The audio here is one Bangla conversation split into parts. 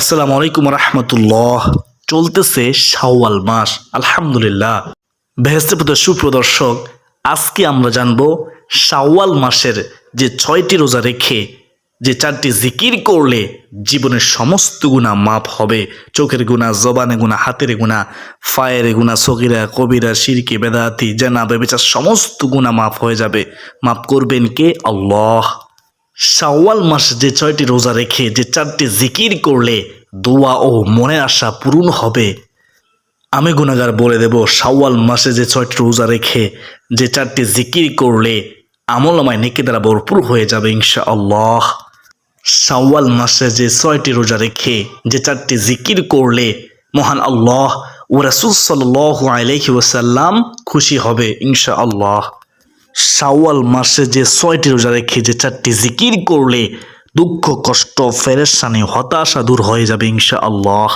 আসসালামু আলাইকুম রহমতুল্লাহ। চলতেছে শাওয়াল মাস, আলহামদুলিল্লাহ। বেহেস্তেপুত সুপ্রদর্শক, আজকে আমরা জানব শাওয়াল মাসের যে ছয়টি রোজা রেখে, যে চারটি জিকির করলে জীবনের সমস্ত গুণা মাপ হবে। চোখের গুণা জবানে গুণা হাতের গুণা ফায়ের গুণা সগিরা, কবিরা, সিরকি, বেদাতি, জানা, বেবেচার, সমস্ত গুণা মাপ হয়ে যাবে। মাপ করবেন কে? আল্লাহ। শাওয়াল মাস যে ছয়টি রোজা রেখে, যে চারটি জিকির করলে দোয়া ও মনে আশা পূরণ হবে। আমি গুণাগার বলে দেব, শাওয়াল মাসে যে ছয়টি রোজা রেখে, যে চারটি জিকির করলে আমলমায় নেকি দ্বারা ভরপুর হয়ে যাবে ইনশা আল্লাহ শাওয়াল মাসে যে ছয়টি রোজা রেখে, যে চারটি জিকির করলে মহান আল্লাহ ও রাসুল সাল্লাহ আলহি ওসাল্লাম খুশি হবে ইনশা আল্লাহ শাওয়াল মাসে যে ছয়টি রোজা রেখে যে চারটি জিকির করলে দুঃখ, কষ্ট ফেরেশানি হতাশা দূর হয়ে যাবে ইনশা আল্লাহ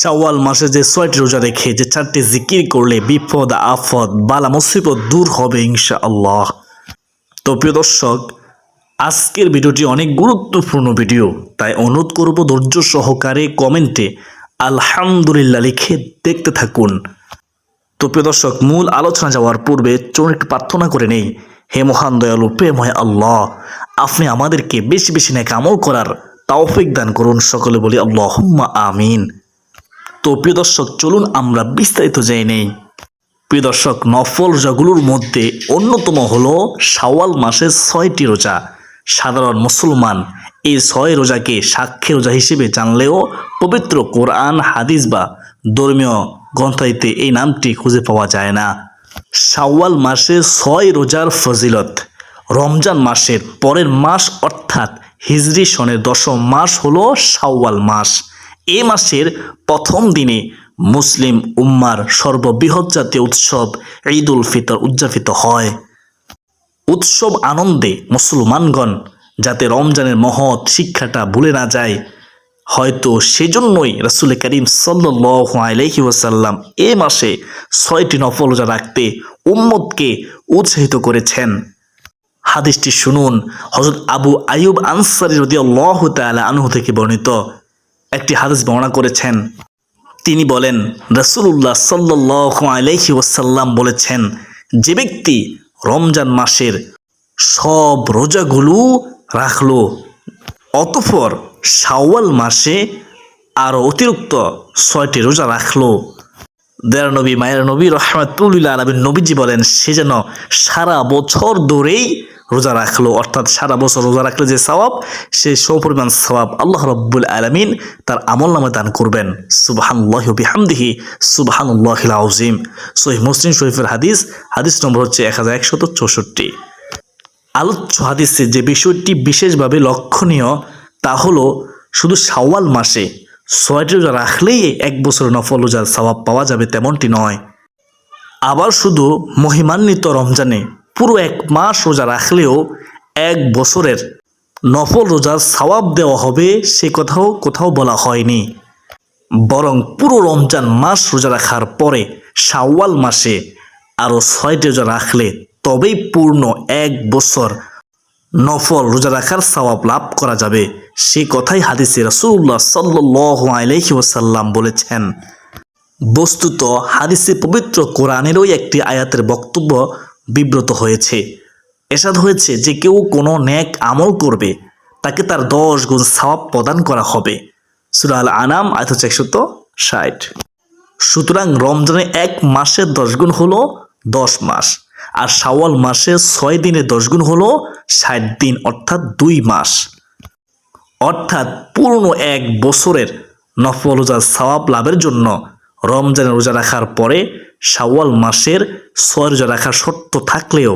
শাওয়াল মাসে যে ছয়টি রোজা রেখে যে চারটি জিকির করলে বিপদ আফদ বালা, মুসিবত দূর হবে ইনশা আল্লাহ তো প্রিয় দর্শক, আজকের ভিডিওটি অনেক গুরুত্বপূর্ণ ভিডিও, তাই অনুরোধ করব ধৈর্য সহকারে কমেন্টে আলহামদুলিল্লাহ লিখে দেখতে থাকুন। তো প্রিয় দর্শক, মূল আলোচনা যাওয়ার পূর্বে চলুন একটু প্রার্থনা করে নেই। হে মহান দয়ালু প্রেময় আল্লাহ, আপনি আমাদেরকে বেশি বেশি নেক আমল করার তাওফিক দান করুন। সকলে বলি আল্লাহ আমিন। তো প্রিয় দর্শক, চলুন আমরা বিস্তারিত যাই নেই। প্রিয় দর্শক, নফল রোজাগুলোর মধ্যে অন্যতম হল শাওয়াল মাসের ছয়টি রোজা। সাধারণ মুসলমান এই ছয় রোজাকে সাক্ষী রোজা হিসেবে জানলেও পবিত্র কোরআন, হাদিস বা ধর্মীয় গ্রন্থাইতে এই নামটি খুঁজে পাওয়া যায় না। শাওয়াল মাসে ছয় রোজার ফজিলত, রমজান মাসের পরের মাস অর্থাৎ হিজরি সনের দশম মাস হলো শাওয়াল মাস। এ মাসের প্রথম দিনে মুসলিম উম্মার সর্ববৃহৎ জাতীয় উৎসব ঈদ উল ফিতর উদযাপিত হয়। উৎসব আনন্দে মুসলমানগণ যাতে রমজানের মহৎ শিক্ষাটা ভুলে না যায় হয়তো সেজন্যই রাসুল করিম সাল্লাহ আলহি ওয়াসাল্লাম এ মাসে ছয়টি নফল রোজা রাখতে উম্মদকে উৎসাহিত করেছেন। হাদিসটি শুনুন হজরত আবু আয়ুব আনসারি রদি আল্লাহ তালা আনহু থেকে বর্ণিত একটি হাদিস বর্ণনা করেছেন। তিনি বলেন রসুল্লাহ সাল্লাহ আলহি ওসাল্লাম বলেছেন, যে ব্যক্তি রমজান মাসের সব রোজাগুলো রাখল, অতঃপর শাওয়াল মাসে আরও অতিরিক্ত ছয়টি রোজা রাখল। দেয়ার নবী, মায়ের নবী রহমাতুল্লাহ আলমীর নবীজি বলেন, সে যেন সারা বছর ধরেই রোজা রাখল। অর্থাৎ সারা বছর রোজা রাখলে যে সওয়াব, সে সপরিমাণ সওয়াব আল্লাহ রব্বুল আলমিন তার আমল নামে দান করবেন। সুবাহান্লাহ বিহামদিহি সুবাহান্লাহ আজিম সহি মুসলিম শরীফের হাদিস হাদিস নম্বর হচ্ছে এক হাজার একশত চৌষট্টি। আলোচ্য হাদিসে যে বিষয়টি বিশেষভাবে লক্ষণীয় তা হলো, শুধু শাওয়াল মাসে ছয়টি রোজা রাখলেই এক বছর নফল রোজার সওয়াব পাওয়া যাবে তেমনটি নয়। আবার শুধু মহিমান্বিত রমজানে পুরো এক মাস রোজা রাখলেও এক বছরের নফল রোজার সওয়াব দেওয়া হবে সে কথাও কোথাও বলা হয়নি। বরং পুরো রমজান মাস রোজা রাখার পরে শাওয়াল মাসে আরও ছয়টি রোজা রাখলে তবেই পূর্ণ এক বছর নফল রোজা রাখার সওয়াব লাভ করা যাবে। সে কথাই হাদিসে রসুল্লাহ সাল্লাহ আলহি বলেছেন। বস্তুত হাদিসে পবিত্র কোরআনেরই একটি আয়াতের বক্তব্য বিব্রত হয়েছে। এসাদ হয়েছে যে কেউ কোনো ন্যাক আমল করবে, তাকে তার দশ গুণ সওয়াব প্রদান করা হবে। সুরাল আনাম আয়ত হচ্ছে একশত ষাট। সুতরাং রমজানে এক মাসের দশ গুণ হলো দশ মাস। আর শাওয়াল মাসে ছয় দিনে দশ গুণ হলো ষাট দিন, অর্থাৎ দুই মাস। অর্থাৎ পূর্ণ এক বছরের নফল রোজার সওয়াব লাভের জন্য রমজানের রোজা রাখার পরে শাওয়াল মাসের ছয় রোজা রাখার শর্ত থাকলেও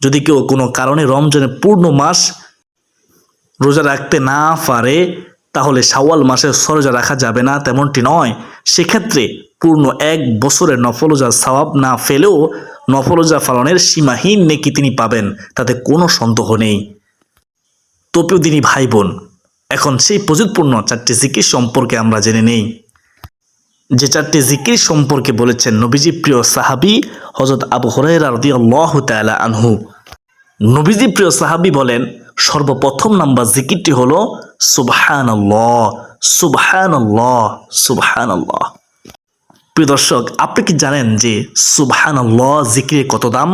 যদি কেউ কোনো কারণে রমজানের পূর্ণ মাস রোজা রাখতে না পারে, তাহলে শাওয়াল মাসের ছয় রোজা রাখা যাবে না, তেমনটি নয়। সেক্ষেত্রে পূর্ণ এক বছরের নফল রোজার সওয়াব না ফেলেও নফলজা ফালনের সীমাহীন নেকি তিনি পাবেন, তাতে কোনো সন্দেহ নেই। তো প্রিয় দিনী ভাই বোন এখন সেই প্রযুৎপূর্ণ চারটি জিকির সম্পর্কে আমরা জেনে নেই। যে চারটি জিকির সম্পর্কে বলেছেন নবীজি প্রিয় সাহাবি হজরত আবু হরাইরা আল্লাহ আনহু। নবীজি প্রিয় সাহাবি বলেন, সর্বপ্রথম নাম্বার জিকিরটি হলো সুবহান সুবহান সুবহান প্রিয় দর্শক, আপনি কি জানেন যে সুবহান জিক্রের কত দাম?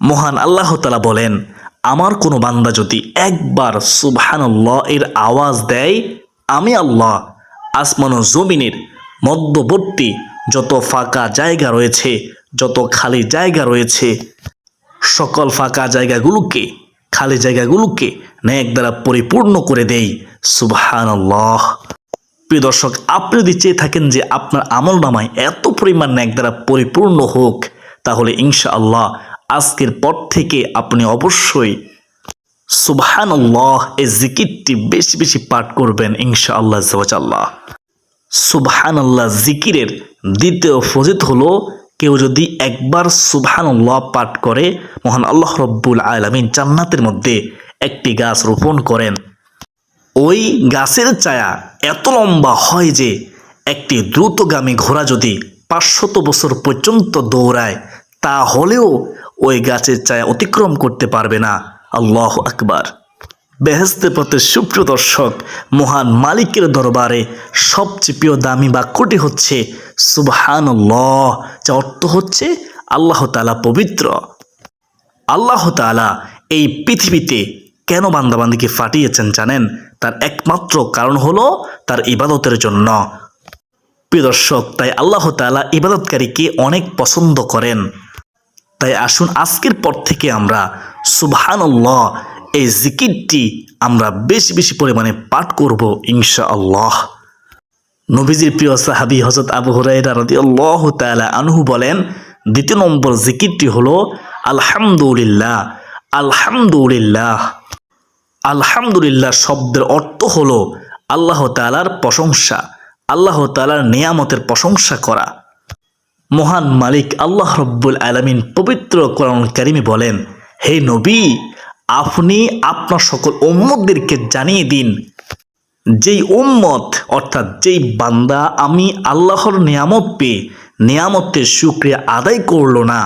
মহান আল্লাহ তালা বলেন, আমার কোনো বান্দা যদি একবার সুবহানাল্লাহ এর আওয়াজ দেয়, আমি আল্লাহ আসমান ও জমিনের মধ্যবর্তী যত ফাঁকা জায়গা রয়েছে, যত খালি জায়গা রয়েছে, সকল ফাঁকা জায়গাগুলোকে, খালি জায়গাগুলোকে ন্যাক দ্বারা পরিপূর্ণ করে দেই সুবহানাল্লাহ। প্রিয় দর্শক, আপনি যদি চেয়ে থাকেন যে আপনার আমল নামায় এত পরিমাণ ন্যাক দ্বারা পরিপূর্ণ হোক, তাহলে ইনশাআল্লাহ আজকের পর থেকে আপনি অবশ্যই সুবহানাল্লাহ এই জিকিরটি বেশি বেশি পাঠ করবেন ইনশা ইনশাআল্লাহ জওয়াজাল্লাহ সুবহানাল্লাহ জিকিরের দ্বিতীয় ফজিত হলো, কেউ যদি একবার সুবহানাল্লাহ পাঠ করে, মহান আল্লাহ রব্বুল আলামিন জান্নাতের মধ্যে একটি গাছ রোপণ করেন। ওই গাছের ছায়া এত লম্বা হয় যে একটি দ্রুতগামী ঘোড়া যদি পাঁচশত বছর পর্যন্ত দৌড়ায় তাহলেও ওই গাছের ছায়া অতিক্রম করতে পারবে না। আল্লাহ আকবার। বেহেস্তে পথে সুপ্রিয় দর্শক, মহান মালিকের দরবারে সবচেয়ে প্রিয় দামি বাক্যটি হচ্ছে সুবহান যা অর্থ হচ্ছে, আল্লাহ তালা পবিত্র আল্লাহ তালা এই পৃথিবীতে কেন বান্দাবান্দিকে ফাটিয়েছেন জানেন? তার একমাত্র কারণ হলো তার ইবাদতের জন্য। প্রিয় দর্শক, তাই আল্লাহ তালা ইবাদতকারীকে অনেক পছন্দ করেন। তাই আসুন আজকের পর থেকে আমরা সুবহানাল্লাহ এই জিকিরটি আমরা বেশি বেশি পরিমাণে পাঠ করব ইনশা আল্লাহ নবীজির প্রিয় সাহাবি হজরত আবু হুরাইরা রাদিয়াল্লাহ তাআলা আনহু বলেন, দ্বিতীয় নম্বর জিকিরটি হলো, আলহামদুলিল্লাহ আলহামদুলিল্লাহ। আলহামদুলিল্লাহ শব্দের অর্থ হলো আল্লাহ তাআলার প্রশংসা, আল্লাহ তাআলার নিয়ামতের প্রশংসা করা। মহান মালিক আল্লাহ রব্বুল আলমিন পবিত্র কোরআন কারিমে বলেন, হে নবী, আপনি আপনার সকল উম্মতদেরকে জানিয়ে দিন, যেই উম্মত, অর্থাৎ যেই বান্দা আমি আল্লাহর নিয়ামত পেয়ে নিয়ামতের সুক্রিয়া আদায় করল না,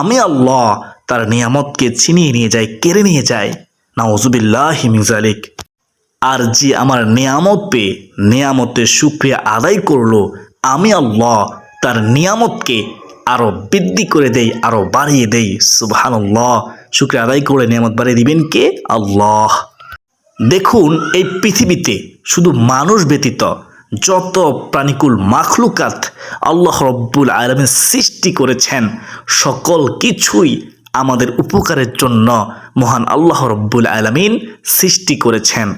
আমি আল্লাহ তার নিয়ামতকে ছিনিয়ে নিয়ে যায়, কেড়ে নিয়ে যায়। নাউজুবিল্লাহ হিমিজালিক আর যে আমার নিয়ামত পেয়ে নিয়ামতের সুক্রিয়া আদায় করল, আমি আল্লাহ তার নিয়ামতকে আরও বৃদ্ধি করে দেই আরও বাড়িয়ে দেই। সুবহানাল্লাহ। শুক্রিয়া আদায় করে নিয়ামত বাড়িয়ে দিবেন কে? আল্লাহ। দেখুন, এই পৃথিবীতে শুধু মানুষ ব্যতীত যত প্রাণীকুল মাখলুকাত আল্লাহ রব্বুল আলমের সৃষ্টি করেছেন, সকল কিছুই আমাদের উপকারের জন্য মহান আল্লাহ রব্বুল আলমিন সৃষ্টি করেছেন।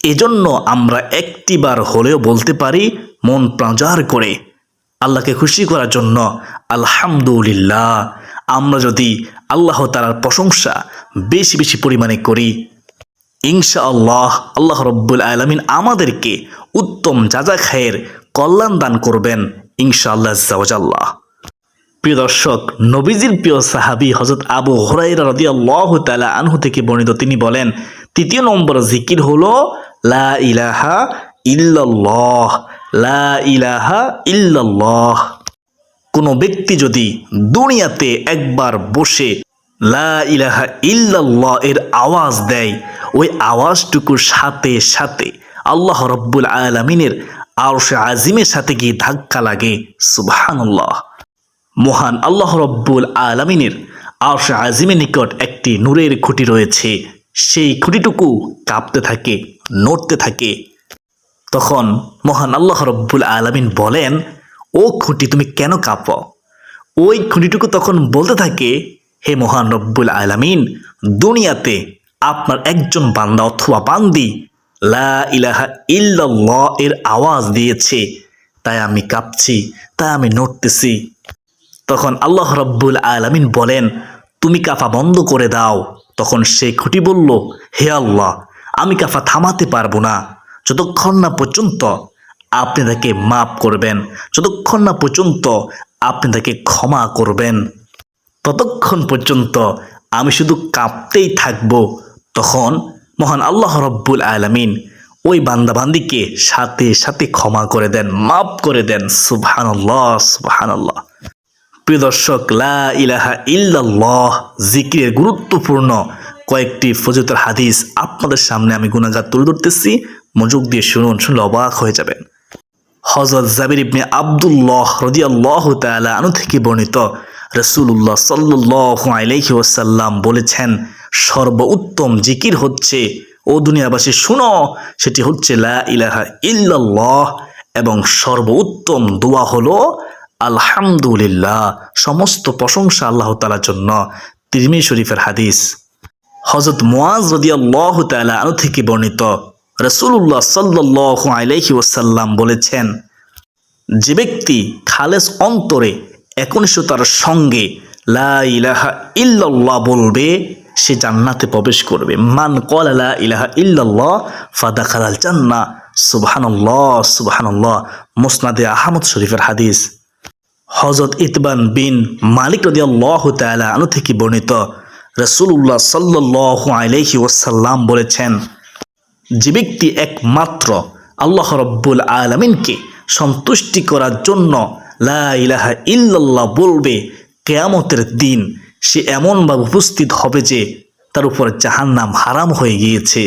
এজন্য আমরা একটিবার হলেও বলতে পারি, মন প্রাজার করে। আল্লাহকে খুশি করার জন্য আলহামদুলিল্লাহ, আমরা যদি আল্লাহ তালার প্রশংসা বেশি বেশি পরিমাণে করি ইনশা আল্লাহ আল্লাহ রব্বুল আলমিন আমাদেরকে উত্তম যাজা খায়ের কল্যাণ দান করবেন ইনশা আল্লাহ প্রিয় দর্শক, নবীজির প্রিয় সাহাবি হজরত আবু হরাইরা রদি আল্লাহ তালা আনহু থেকে বর্ণিত, তিনি বলেন, তৃতীয় নম্বর জিকির হলো, লা ইলাহা ইল্লাল্লাহ, লা ইলাহা ইল্লাল্লাহ। কোনো ব্যক্তি যদি দুনিয়াতে একবার বসে লা ইলাহা ইল্লাল্লাহ এর আওয়াজ দেয়, ওই আওয়াজটুকুর সাথে সাথে আল্লাহ রব্বুল আলমিনের আরশে আজিমের সাথে গিয়ে ধাক্কা লাগে। সুবহানাল্লাহ। মহান আল্লাহ রব্বুল আলমিনের আরশে আজিমের নিকট একটি নূরের খুঁটি রয়েছে। সেই খুঁটিটুকু কাঁপতে থাকে, নড়তে থাকে। তখন মহান আল্লাহ রব্বুল আলমিন বলেন, ও খুঁটি, তুমি কেন কাঁপ? ওই খুঁটিটুকু তখন বলতে থাকে, হে মহান রব্বুল আলমিন, দুনিয়াতে আপনার একজন বান্দা অথবা বান্দি লা ইলাহা ইল্লাল্লাহ এর আওয়াজ দিয়েছে। তাই আমি কাঁপছি, তাই আমি নড়তেছি। তখন আল্লাহ রব্বুল আলমিন বলেন, তুমি কাফা বন্ধ করে দাও। তখন সেই খুঁটি বলল, হে আল্লাহ, আমি কাফা থামাতে পারব না। যতক্ষণ না পর্যন্ত আপনি তাকে মাফ করবেন, যতক্ষণ না পর্যন্ত আপনি তাকে ক্ষমা করবেন, ততক্ষণ পর্যন্ত আমি শুধু কাঁপতেই থাকব। তখন মহান আল্লাহ রব্বুল আলমিন ওই বান্দাবান্দিকে সাথে সাথে ক্ষমা করে দেন, মাফ করে দেন। সুবহানাল্লাহ সুবহানাল্লাহ। প্রিয় দর্শক, লা ইলাহা ইল্লাল্লাহ জিকিরের গুরুত্বপূর্ণ কয়েকটি ফজতের হাদিস আপনাদের সামনে আমি গুণাগার তুলে ধরতেছি। মনোযোগ দিয়ে শুনুন, শুনলে অবাক হয়ে যাবেন। হজরত জাবির ইবনে আবদুল্লাহ রদিয়াল্লাহ তাআলা আনু থেকে বর্ণিত রসুল্লাহ সাল্লাহ আলাইহি ওয়াসাল্লাম বলেছেন, সর্বোত্তম জিকির হচ্ছে, ও দুনিয়াবাসী শুনো, সেটি হচ্ছে লা ইলাহা ইল্লাল্লাহ এবং সর্বোত্তম দোয়া হলো আলহামদুলিল্লাহ, সমস্ত প্রশংসা আল্লাহ তালার জন্য। তিরমি শরীফের হাদিস। হজরত মোয়াজ রদিয়াল্লাহ তাআলা আনু থেকে বর্ণিত। রসুল্লাহ সাল্লাহ আলাইহি ওসাল্লাম বলেছেন, যে ব্যক্তি খালেস অন্তরে একনিষ্ঠতার সঙ্গে লা ইলাহা ইল্লাল্লাহ বলবে, সে জান্নাতে প্রবেশ করবে। মান কল লা ইলাহা ইল্লাল্লাহ ফাদা খালাল জান্না সুবহানাল্লাহ সুবহানাল্লাহ। মুসনাদে আহমদ শরীফের হাদিস। হজরত ইতবান বিন মালিক রদি আল্লাহ তালা আনু থেকে বর্ণিত রসুল্লাহ সাল্লাহ আলাইহি ওসাল্লাম বলেছেন, যে ব্যক্তি একমাত্র আল্লাহ রব্বুল আলমিনকে সন্তুষ্টি করার জন্য লা ইলাহা ইল্লাল্লাহ বলবে, কেয়ামতের দিন সে এমনভাবে উপস্থিত হবে যে তার উপর জাহান্নাম হারাম হয়ে গিয়েছে।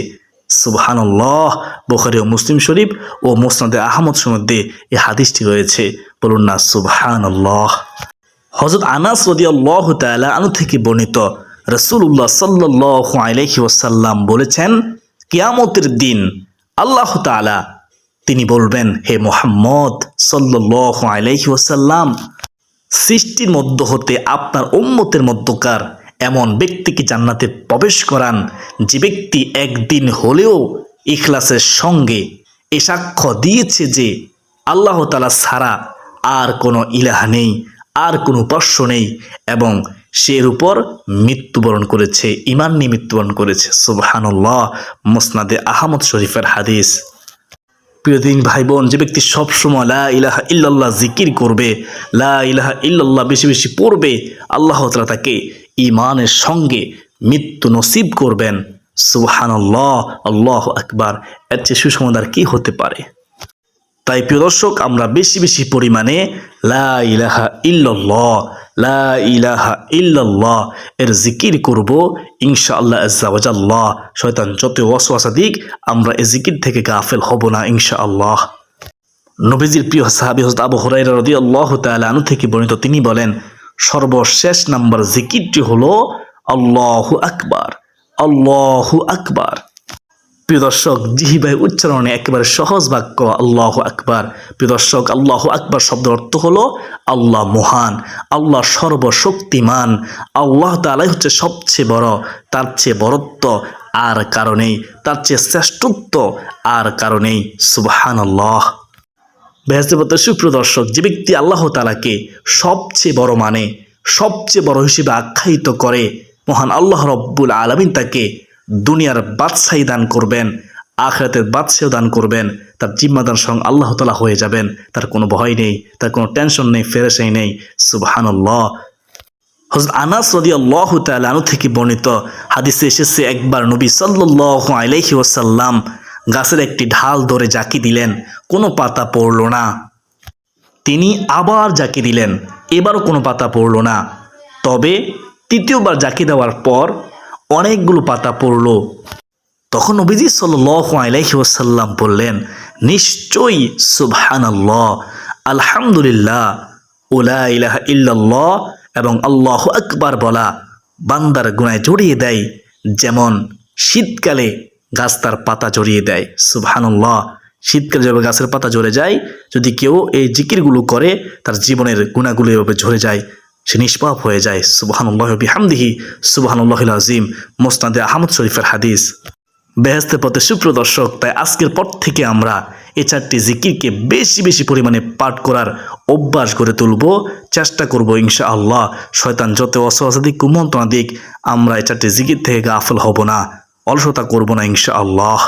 সুবহানাল্লাহ, বোখারি ও মুসলিম শরীফ ও মুসনাদে আহমদ মধ্যে এই হাদিসটি রয়েছে। বলুন না, সুবহানাল্লাহ। হজরত আনাস রদি আল্লাহ তালা আনু থেকে বর্ণিত রসুল্লাহ সাল্লাহ আলাইহি ওয়াসাল্লাম বলেছেন, কিয়ামতের দিন আল্লাহ তালা তিনি বলবেন, হে মোহাম্মদ সাল্লাহ আলাইহি ওয়াসাল্লাম, সৃষ্টির মধ্য হতে আপনার উম্মতের মধ্যকার এমন ব্যক্তিকে জান্নাতে প্রবেশ করান যে ব্যক্তি একদিন হলেও ইখলাসের সঙ্গে এ সাক্ষ্য দিয়েছে যে আল্লাহ তালা ছাড়া আর কোনো ইলাহা নেই, আর কোনো উপাস্য নেই এবং সে এর উপর মৃত্যুবরণ করেছে ইমান নিয়ে মৃত্যুবরণ করেছে। সুবহানুল্লাহ, মুসনাদে আহমদ শরীফের হাদিস। প্রিয় দিন ভাই বোন যে ব্যক্তি সবসময় লা ইলাহা ইল্লাল্লাহ জিকির করবে, লা ইলাহা ইল্লাল্লাহ বেশি বেশি পড়বে, আল্লাহ তালা তাকে ইমানের সঙ্গে মৃত্যু নসিব করবেন। সুবহানাল্লাহ, আল্লাহ আকবার। এর চেয়ে সুসমাদার কি হতে পারে? তাই প্রিয় দর্শক, আমরা বেশি বেশি পরিমাণে লা ইলাহা ইল্লাল্লাহ, লা এর জিকির করব। ইনশাআল্লাহ আজ্জাওয়াজাল্লাহ শয়তান যত ওয়াসওয়াসা দিক, আমরা এই জিকির থেকে গাফেল হব না ইনশাআল্লাহ। নবীজির প্রিয় সাহাবি হজরত আবু হুরাইরা রাদিয়াল্লাহু তাআলা আনহু থেকে বর্ণিত তিনি বলেন সর্বশেষ নাম্বার জিকিরটি হলো আল্লাহু আকবার আল্লাহু আকবার। প্রিয় দর্শক জিহিবাই উচ্চারণে একেবারে সহজ বাক্য, আল্লাহ আকবার। প্রিয় দর্শক, আল্লাহ আকবার শব্দের অর্থ হলো আল্লাহ মহান, আল্লাহ সর্বশক্তিমান, আল্লাহ তালাই হচ্ছে সবচেয়ে বড়, তার চেয়ে বরত্ব আর কারণেই তার চেয়ে শ্রেষ্ঠত্ব আর কারণেই সুবহান আল্লাহ বেহস্তিপত্র সুপ্রিয় দর্শক যে ব্যক্তি আল্লাহ তালাকে সবচেয়ে বড় মানে সবচেয়ে বড় হিসেবে আখ্যায়িত করে, মহান আল্লাহ রব্বুল আলমিন তাকে দুনিয়ার বাদশাহী দান করবেন, আখরাতের বাদশাহ দান করবেন, তার জিম্মাদার সঙ্গে আল্লাহ তালা হয়ে যাবেন, তার কোনো ভয় নেই, তার কোনো টেনশন নেই ফেরেসাই নেই, সুবহানাল্লাহ। হজরত আনাস রদি আল্লাহ থেকে বর্ণিত হাদিসে এসেছে, একবার নবী সাল্লাহ আলাইহি ওয়াসাল্লাম গাছের একটি ঢাল ধরে জাকি দিলেন, কোনো পাতা পড়ল না। তিনি আবার জাকি দিলেন, এবারও কোনো পাতা পড়ল না। তবে তৃতীয়বার জাকি দেওয়ার পর অনেকগুলো পাতা পড়ল। তখন আলাইহি ওয়াসাল্লাম বললেন, নিশ্চয়ই সুবহানাল্লাহ, আলহামদুলিল্লাহ ওলা ইলাহা ইল্লাল্লাহ এবং আল্লাহ আকবার বলা বান্দার গুণায় জড়িয়ে দেয়, যেমন শীতকালে গাছ তার পাতা জড়িয়ে দেয়। সুবহানাল্লাহ। শীতকালে যেভাবে গাছের পাতা ঝরে যায়, যদি কেউ এই জিকিরগুলো করে, তার জীবনের গুণাগুলো এভাবে ঝরে যায়, সে নিষ্পাপ হয়ে যায়। সুবাহানুল্লাহ বিহামদিহি। সুবাহানুল্লাহ আজিম মোসনাদে আহমদ শরীফের হাদিস। বেহেস্তের পথে সুপ্রদর্শক, তাই আজকের পর থেকে আমরা এ চারটি জিকিরকে বেশি বেশি পরিমাণে পাঠ করার অভ্যাস গড়ে তুলব, চেষ্টা করব ইনশা আল্লাহ শয়তান যত অসহসাদিক কুমন্ত্রণা দিক, আমরা এ চারটি জিকির থেকে গাফল হব না। অলসতা করব না ইনশা আল্লাহ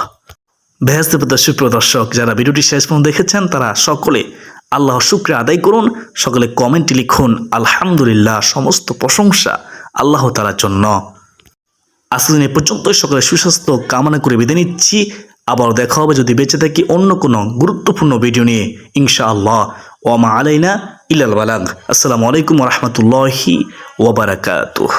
বেহেস্তের পথে সুপ্রদর্শক যারা ভিডিওটি শেষ পর্যন্ত দেখেছেন, তারা সকলে আল্লাহর শুক্রে আদায় করুন, সকলে কমেন্টে লিখুন, আলহামদুলিল্লাহ, সমস্ত প্রশংসা আল্লাহ তালার জন্য। আজকে দিন এ পর্যন্তই, সকলে সুস্বাস্থ্য কামনা করে বেঁধে নিচ্ছি। আবার দেখা হবে যদি বেঁচে থাকি অন্য কোনো গুরুত্বপূর্ণ ভিডিও নিয়ে ইনশা আল্লাহ ওয়ামা আলাইনা ইলাল বালাগ। আসসালামু আলাইকুম রহমতুল্লাহি ওবরাকাতুহ